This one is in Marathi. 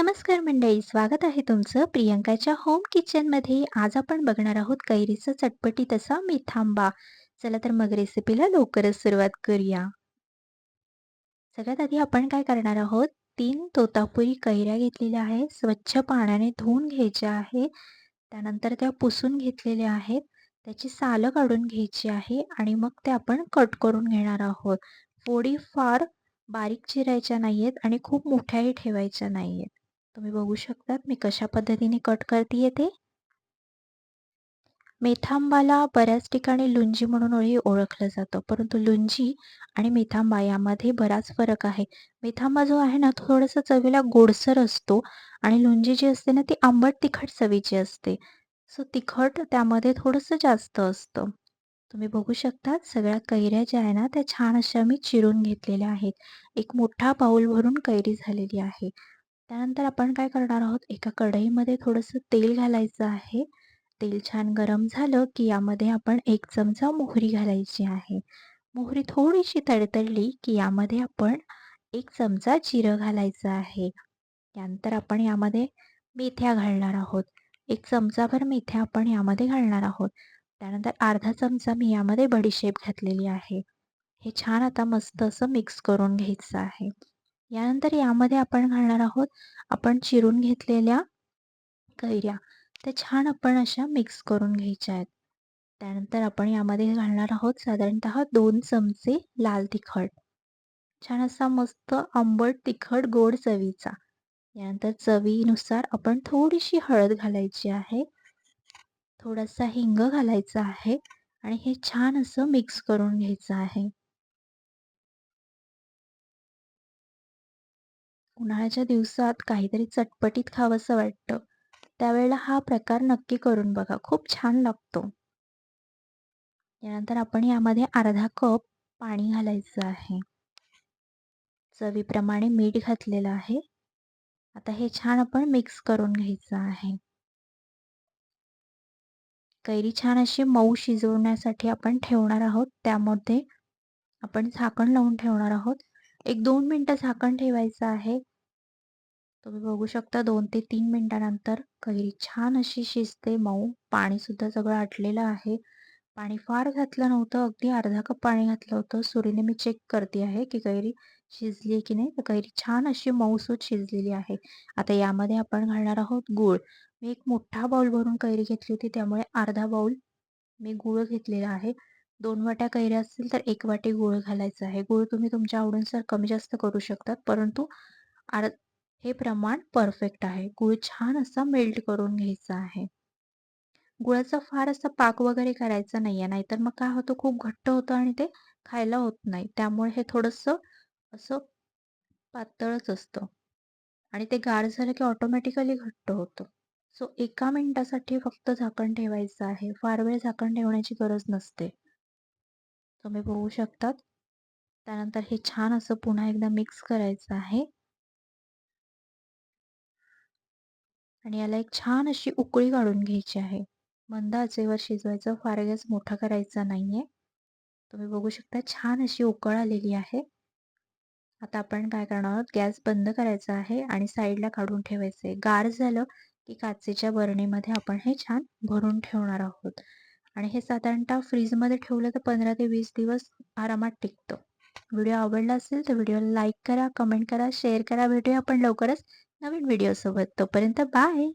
नमस्कार मंडळी, स्वागत आहे तुमचं प्रियंकाच्या होम किचनमध्ये. आज आपण बघणार आहोत कैरीचा चटपटीत असा मेथांबा. चला तर मग रेसिपीला लवकरच सुरुवात करूया. सगळ्यात आधी आपण काय करणार आहोत, तीन तोतापुरी कैऱ्या घेतलेल्या आहेत. स्वच्छ पाण्याने धुवून घ्यायच्या आहे. त्यानंतर त्या पुसून घेतलेल्या आहेत. त्याची सालं काढून घ्यायची आहे आणि मग ते आपण कट करून घेणार आहोत. फोडी फार बारीक चिरायच्या नाहीयेत आणि खूप मोठ्याही ठेवायच्या नाहीयेत. तुम्ही बघू शकतात मी कशा पद्धतीने कट करते ते. मेथांबाला बऱ्याच ठिकाणी लुंजी म्हणूनही ओळखलं जातं. परंतु लुंजी आणि मेथांबा यामध्ये बराच फरक आहे. मेथांबा जो आहे ना, तो थोडासा चवीला गोडसर असतो आणि लुंजी जी असते ना, ती आंबट तिखट चवीची असते. सो तिखट त्यामध्ये थोडंसं जास्त असतं. तुम्ही बघू शकता सगळ्या कैऱ्या ज्या आहे ना, त्या छान अशा मी चिरून घेतलेल्या आहेत. एक मोठा पाऊल भरून कैरी झालेली आहे. त्यानंतर आपण काय करणार आहोत, एका कढईमध्ये थोडंसं तेल घालायचं आहे. तेल छान गरम झालं, की यामध्ये आपण एक चमचा मोहरी घालायची आहे. मोहरी थोडीशी तडतडली, की यामध्ये आपण एक चमचा जिरं घालायचं आहे. त्यानंतर आपण यामध्ये मेथ्या घालणार आहोत. एक चमचाभर मेथ्या आपण यामध्ये घालणार आहोत. त्यानंतर अर्धा चमचा मी यामध्ये बडीशेप घातलेली आहे. हे छान आता मस्त असं मिक्स करून घ्यायचं आहे. यानंतर यामध्ये आपण घालणार आहोत आपण चिरून घेतलेल्या कैऱ्या. त्या छान आपण अशा मिक्स करून घ्यायच्या आहेत. त्यानंतर आपण यामध्ये घालणार आहोत साधारणतः दोन चमचे लाल तिखट. छान असा मस्त आंबट तिखट गोड चवीचा. यानंतर चवीनुसार आपण थोडीशी हळद घालायची आहे. थोडासा हिंग घालायचा आहे आणि हे छान असं मिक्स करून घ्यायचं आहे. उन्हाळ्याच्या दिवसात काहीतरी चटपटीत खावंसं वाटतं. त्यावेळेला हा प्रकार नक्की करून बघा. खूप छान लागतो. यानंतर आपण यामध्ये अर्धा कप पाणी घालायचं आहे. चवीप्रमाणे मीठ घातलेलं आहे. आता हे छान आपण मिक्स करून घ्यायचं आहे. कैरी छान अशी मऊ शिजवण्यासाठी आपण ठेवणार आहोत. त्यामध्ये आपण झाकण लावून ठेवणार आहोत. एक दोन मिनटं झाकण ठेवायचं आहे. तुम्ही बघू शकता दोन ते तीन मिनिटानंतर कैरी छान अशी शिजते. मऊ पाणीसुद्धा सगळं आटलेलं आहे. पाणी फार घातलं नव्हतं. अगदी अर्धा कप पाणी घातलं होतं. सुरीने मी चेक करते आहे की कैरी शिजली आहे की नाही. तर कैरी छान अशी मऊसूत शिजलेली आहे. आता यामध्ये आपण घालणार आहोत गूळ. मी एक मोठा बाऊल भरून कैरी घेतली होती. त्यामुळे अर्धा बाऊल मी गूळ घेतलेला आहे. दोन वाट्या कैऱ्या असतील तर एक वाटी गूळ घालायचं आहे. गूळ तुम्ही तुमच्या आवडीनुसार कमी जास्त करू शकतात. परंतु अर्ध हे प्रमाण परफेक्ट आहे. गुळ छान असा मेल्ट करून घ्यायचा आहे. गुळाचा फार असा पाक वगैरे करायचा नाहीये. नाहीतर मग काय होतं खूप घट्ट होतं आणि ते खायला होत नाही. त्यामुळे हे थोडंसं असं पातळच असतं. आणि ते गार झालं की ऑटोमॅटिकली घट्ट होतं. सो एका मिनिटासाठी फक्त झाकण ठेवायचं आहे. फार वेळ झाकण ठेवण्याची गरज नसते. तुम्ही बघू शकतात. त्यानंतर हे छान असं पुन्हा एकदा मिक्स करायचं आहे. आणि याला एक छान अशी उकळी काढून घ्यायची आहे. मंद आचेवर शिजवायचं फार गॅस मोठा करायचा नाहीये. तुम्ही बघू शकता छान अशी उकळ आलेली आहे. आता आपण काय करणार आहोत? गॅस बंद करायचा आहे आणि साईडला काढून ठेवायचं आहे. गार झालं की काचेच्या बरणीमध्ये आपण हे छान भरून ठेवणार आहोत. आणि हे साधारणतः फ्रीजमध्ये ठेवलं तर पंधरा ते वीस दिवस आरामात टिकतं. व्हिडिओ आवडला असेल तर व्हिडिओला लाईक करा कमेंट करा शेअर करा. भेटूया आपण लवकरच. नवीन व्हिडिओसोबत तोपर्यंत बाय